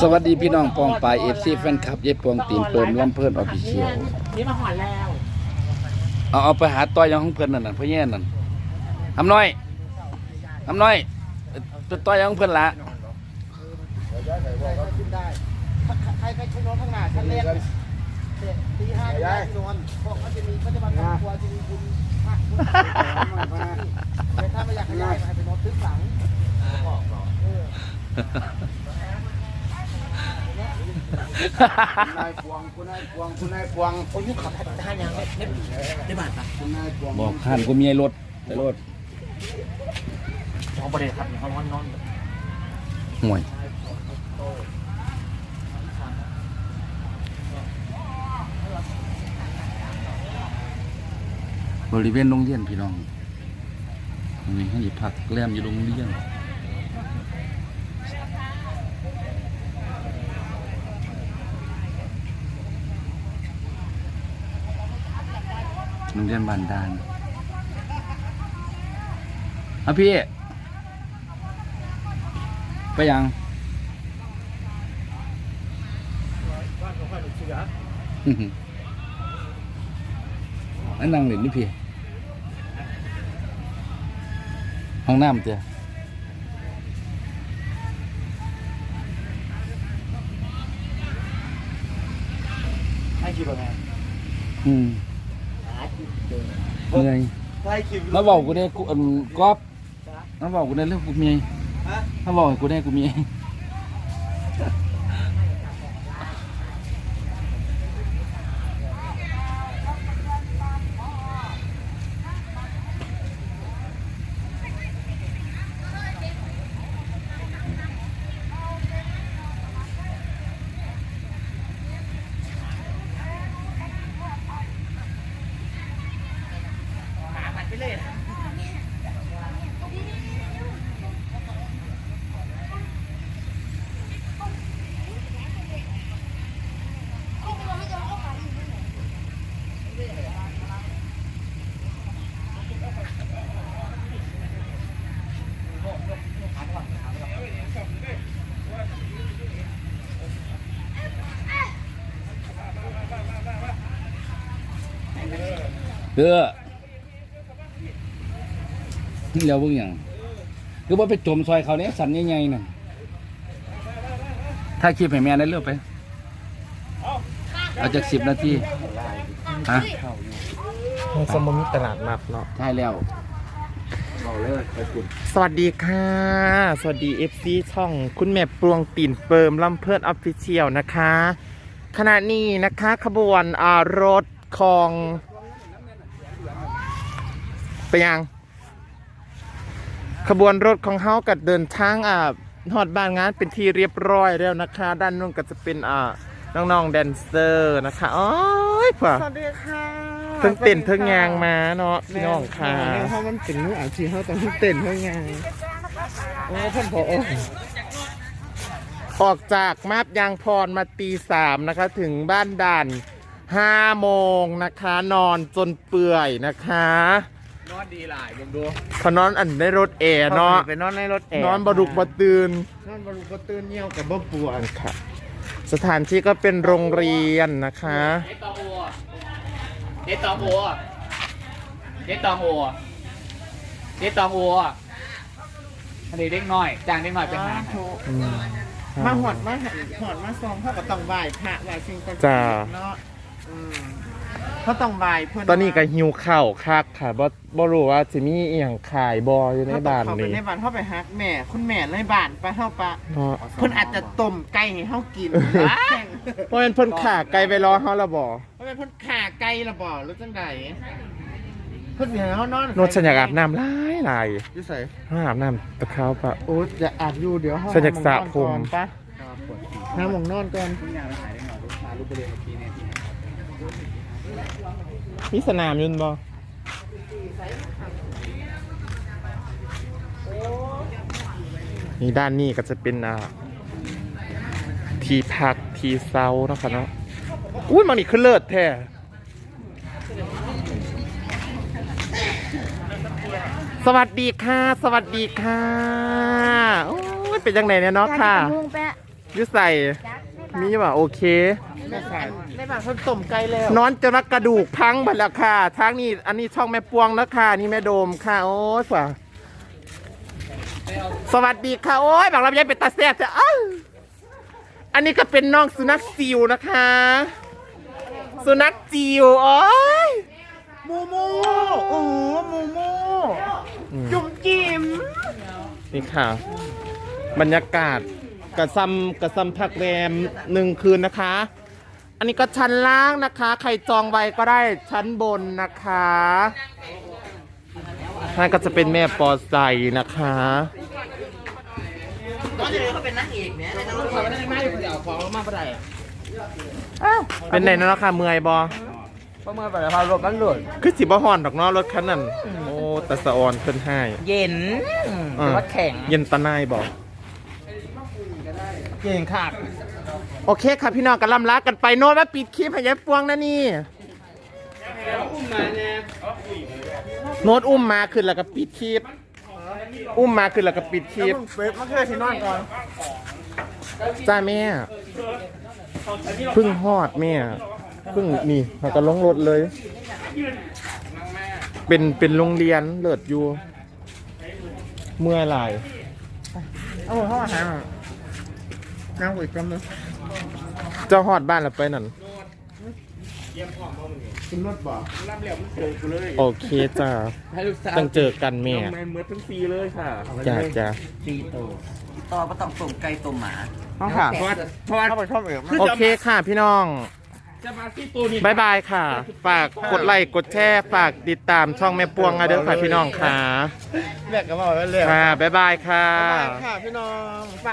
สวัสดีพี่น้องปองปายเอฟซีแฟนคลับเย็บปวงตีนเปิมลำเพิ่นออฟฟิเชียลนี่มาหอนแล้วเอาเอาไปหาต่อยยังของเพิ่นนั่นน่ะพ่อแย่นั่นทำน้อยทำน้อยไปต่อยยังของเพิ่นละขึ้นได้ใครใครชนวนข้างหน้าชั้นเล่นตีห้าได้นอนพวกเขาจะมีเขาจะมาครอบครัวจะมีคุณภาคคุณแต่ถ้าไม่อยากขยายให้ไปนอนทึบหลัง นายพวงคุณนายพวงคุณนายพวงโอ้ยยุคขับท่านยังไม่ได้ได้บาทปะคุณนายพวงบอกข้านกูมีไอ้รถไอ้รถของประเดี๋ยวครับเขานอนนอนห่วยบริเวณโรงเรียนพี่น้องมีให้พักแรมอยู่โรงเรียน โรงเรียนบานดานอะพี่ ไปยังอื้อหืออันนั่งเล่นนี่พี่ ห้องน้ำเตียให้คิดว่าไงอืม เหนื่อยให้คิวมาบอกกูได้กูอันก๊อฟมาบอกกูได้เรื่องกูมีมาบอกให้กูได้กูมีไเด้อนี่แล้วเบิ่งหยังคือว่าไปจมซอยเขาเนี้ยสันใหญ่ๆน่ะถ้าคลิปให้แม่ได้เลือกไป เอาจากสิบนาทีฮะสมมิตลาดนัดเนาะใช่แล้วบอกเลยไปคุณสวัสดีค่ะ สวัสดี FC ช่องคุณแม่ปลวงตีนเปิมลำเพิดออฟฟิเชียลนะคะ ขณะนี้นะคะขบวนอารถของไป ยัง ขบวนรถของเฮากัดเดินทางอ่าหอดบ้านงานเป็นที่เรียบร้อยแล้วนะคะ ด้านนู้นก็จะเป็นอ่าน้องๆแดนเซอร์นะคะโอ้ยพ่อสวัสดีค่ะเพิ่งเต้นเพิ่งยางมาเนาะพี่น้องค่ะเพราะมันเป็นมืออาชีพเขาต้องเต้นเพิ่งยางโอ้ท่านผอออกจากมาบยางพรมาตีสามนะคะ ถึงบ้านด่านห้าโมงนะคะ นอนจนเปื่อยนะคะ นอนดีหลายมึงดูพอนอนอันได้รถแอร์เนาะไปนอนในรถแอร์นอนบดุกบตื่นนอนบดุกบตื่นเงี้ยวกับบ่ปวดค่ะ สถานที่ก็เป็นโรงเรียนนะคะเดตองโอเดตองโอเดตองโอเดตองโออันนี้เด็กน้อยจ้างเด็กน้อยเป็นหางอืมมาหอดมาหอดมาซองเขาก็ต้องไหว้พระไหว้สิ่งศักดิ์สิทจ้าธิ์เนาะ อืมเขาต้องไหว้เพื่อนตอนนี้ก็หิวข้าวคักค่ะบ่บ่รู้ว่าจะมีอีหยังขายบ่อยู่ในบ้านเขาไปนี้ในบ้านเขาไปฮักแม่ คุณแม่ในบ้านไปเฮาปะเนาะเพิ่นอาจจะต้มไก่ให้เฮากินเพราะเป็นเพิ่นขาไกลไปรอเฮาและบ่เพราะเป็นเพิ่นขาไก่ละบ่หรือจังใดเพิ่นสิให้เฮานอนโนดฉันอยากอาบน้ำหลายหลายอยู่ไสห้าอาบน้ำตะเขาปะ โอ้ยจะอาบอยู่เดี๋ยวเฮาฉันอยากสระผม ปะหาหมองนอนก่อน มีสนามอยุนบ่นี่ด้านนี้ก็จะเป็นอ่าที่พักที่เซาเนาะคะเนาะอุ้ยมันนี่คือเลิศแท้สวัสดีค่ะ สวัสดีค่ะโอ้ยเป็นยังไงเนี่ยเนาะค่ะมุ่งแปะอยุใส่ มีว่าโอเค ในบ้านคนต้มไก่แล้ว นอนจนกระดูกพังหมดแล้วค่ะทางนี้อันนี้ช่องแม่ปวงนะค่ะนี่แม่โดมค่ะ โอ้ยฝ่าสวัสดีค่ะ โอ้ยบางลำไยเป็นตาแซ่บจ้ะอ้าวอันนี้ก็เป็นน้องสุนัขจิวนะคะ สุนัขจิวโอ้ยมูมูโอ้โหมูมูจุ่มจิ้มนี่ค่ะ บรรยากาศ กระซำกระซำพักแรมหนึ่งคืนนะคะ อันนี้ก็ชั้นล่างนะคะ ใครจองไว้ก็ได้ชั้นบนนะคะนั่นก็จะเป็นแม่ปอไซนะคะเป็นไหนนะค่ะเมื่อยบอประเมินไปแล้วพารถมันหลุดคือสิบ่ฮอนดอกนาะรถคันนั้น โอ้แต่สะออนเพิ่นให้ เย็นอ่าแต่ว่าแข็ง เย็นตะนายบอก เย็นขาดโอเคค่ะพี่น้องกันลำลากันไปโน้ตว่าปิดคลิปให้ยายปวงนะนี่โน้ตอุ้มมาขึ้นแล้วก็ปิดคลิป อุ้มมาขึ้นแล้วก็ปิดคลิปเฟซมาเคือที่นอนก่อนจ้าแม่เพึ่งฮอดแม่เพึ่งนี่เราก็ลงรถเลย เป็นเป็นโรงเรียนเลิศอยู่ เมื่อไหรเอาเข้ามาหา นั่งคุยกันเลยเจ้าฮอดบ้านแล้วไปนั่นขึ้นรถบ่โอเคจ้าให้ลูกสาวต้องเจอกันแม่แม่เมื่อทั้งปีเลยค่ะจ้าจ้าตีโตต่อก็ต้องส่งไก่ต้มหมาต้องค่ะเพราะว่าเพราะว่าเข้าไปชอบเอ๋โอเคค่ะพี่น้องจะมาที่ตัวนี้บายบายค่ะ ฝากกดไลค์กดแชร์ฝากติดตามช่องแม่ปวงนะเด้อค่ะพี่น้องค่ะแรกก็มาไว้เลยค่ะบายบายค่ะค่ะพี่น้องฝาก